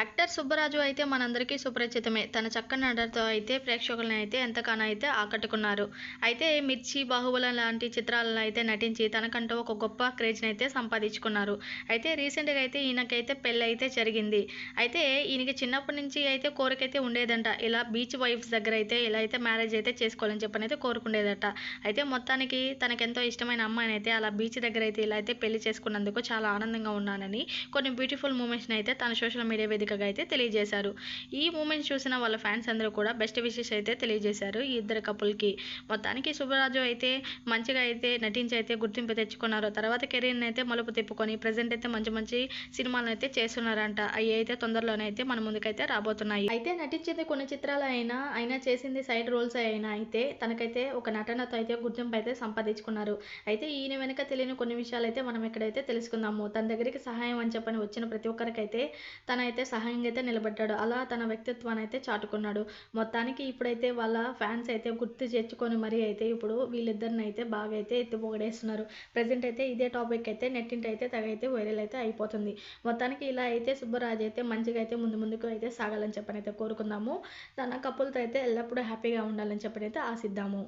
Actor Subbaraju అయితే మనందరికీ సుపరిచితమే. తన చక్కని నటనతో అయితే ప్రేక్షకులను అయితే ఎంతగానో అయితే ఆకట్టుకున్నారు. అయితే మిర్చి బాహుబలి లాంటి చిత్రాలలో అయితే నటించి తనకంటూ ఒక గొప్ప క్రేజ్ని అయితే సంపాదించుకున్నారు. అయితే రీసెంట్గా అయితే ఈయనకైతే పెళ్ళి అయితే జరిగింది. అయితే ఈయనకి చిన్నప్పటి నుంచి అయితే కోరికైతే ఉండేదంట. ఇలా బీచ్ వైఫ్స్ దగ్గర అయితే ఇలా అయితే మ్యారేజ్ అయితే చేసుకోవాలని చెప్పని అయితే కోరుకుండేదట. అయితే మొత్తానికి తనకెంతో ఇష్టమైన అమ్మాయిని అయితే అలా బీచ్ దగ్గర అయితే ఇలా అయితే పెళ్ళి చేసుకున్నందుకు చాలా ఆనందంగా ఉన్నానని కొన్ని బ్యూటిఫుల్ మూమెంట్స్ని అయితే తన సోషల్ మీడియా వేదికగా అయితే తెలియజేశారు. ఈ మూమెంట్స్ చూసిన వాళ్ళ ఫ్యాన్స్ అందరూ కూడా బెస్ట్ విషెస్ అయితే తెలియజేశారు. ఈ ఇద్దరు కపుల్కి మొత్తానికి శుభరాజు అయితే మంచిగా అయితే నటించి అయితే గుర్తింపు తెచ్చుకున్నారు. తర్వాత కెరీర్ని అయితే మలుపు తిప్పుకొని ప్రజెంట్ అయితే మంచి మంచి సినిమాలను అయితే చేస్తున్నారంట. అవి అయితే తొందరలోనే అయితే మన ముందుకైతే రాబోతున్నాయి. అయితే నటించింది కొన్ని చిత్రాలు అయినా అయినా చేసింది సైడ్ రోల్స్ అయినా అయితే తనకైతే ఒక నటనతో అయితే గుర్తింపు అయితే సంపాదించుకున్నారు. అయితే ఈయన వెనక తెలియని కొన్ని విషయాలు అయితే మనం ఇక్కడైతే తెలుసుకుందాము. తన దగ్గరికి సహాయం అని చెప్పని వచ్చిన ప్రతి ఒక్కరికైతే తనైతే సహాయంగా అయితే నిలబడ్డాడు. అలా తన వ్యక్తిత్వాన్ని అయితే చాటుకున్నాడు. మొత్తానికి ఇప్పుడైతే వాళ్ళ ఫ్యాన్స్ అయితే గుర్తు చేర్చుకొని మరీ అయితే ఇప్పుడు వీళ్ళిద్దరిని అయితే బాగా అయితే ఎత్తి పొగడేస్తున్నారు. ప్రజెంట్ అయితే ఇదే టాపిక్ అయితే నెట్టింటి అయితే తగైతే వైరల్ అయితే అయిపోతుంది. మొత్తానికి ఇలా అయితే సుబ్బరాజు అయితే మంచిగా అయితే ముందు ముందుకు అయితే సాగాలని చెప్పని అయితే కోరుకుందాము. తన కప్పులతో అయితే ఎల్లప్పుడూ హ్యాపీగా ఉండాలని చెప్పని అయితే ఆశిద్దాము.